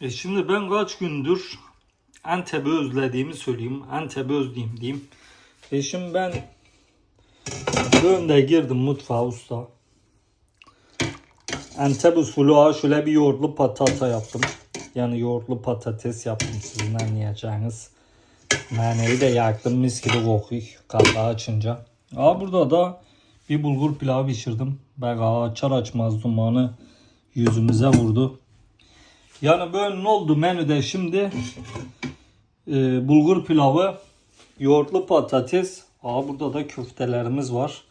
E şimdi ben kaç gündür Antep'i özlediğimi söyleyeyim. Antep'i özleyeyim diyeyim. E şimdi ben önde girdim mutfağa usta. Antep usulü şöyle bir yoğurtlu patata yaptım. Yani yoğurtlu patates yaptım sizin anlayacağınız. Naneyi de yaktım mis gibi kokuyor kapağı açınca. Aa burada da bir bulgur pilavı pişirdim. Aa, açar açmaz dumanı yüzümüze vurdu. Yani böyle ne oldu menüde şimdi? Ee, bulgur pilavı, yoğurtlu patates. Aa burada da köftelerimiz var.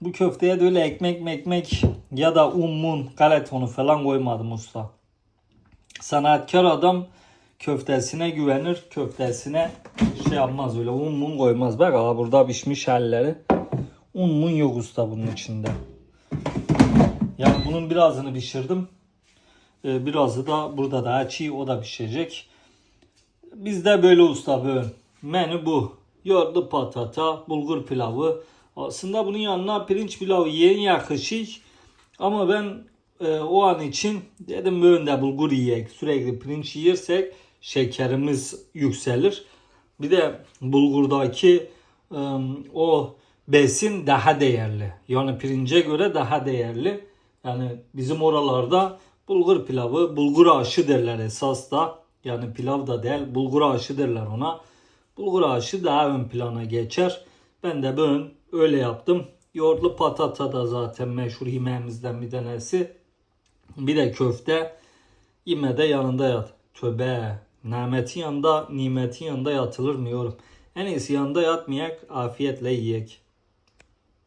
Bu köfteye de öyle ekmek mekmek ya da un mun galetonu falan koymadım usta. Sanatkar adam köftesine güvenir, köftesine şey yapmaz öyle un mun koymaz. Bak aa burada pişmiş halleri. Un mun yok usta bunun içinde. Yani bunun birazını pişirdim. Ee, birazı da burada daha çiğ o da pişecek. Bizde böyle usta böyle. Menü bu. Yoğurtlu patata, bulgur pilavı. Aslında bunun yanına pirinç pilavı yiyen yakışır. Ama ben e, o an için dedim böyle bulgur yiyek. Sürekli pirinç yersek şekerimiz yükselir. Bir de bulgurdaki e, o besin daha değerli. Yani pirince göre daha değerli. Yani bizim oralarda bulgur pilavı, bulgur aşı derler esas da. Yani pilav da değil, bulgur aşı derler ona. Bulgur aşı daha ön plana geçer. Ben de böyle öyle yaptım. Yoğurtlu patata da zaten meşhur yemeğimizden bir tanesi. Bir de köfte. Yine de yanında yat. Töbe. Nimetin yanında, nimetin yanında yatılır mı yorum. En iyisi yanında yatmayak, afiyetle yiyek.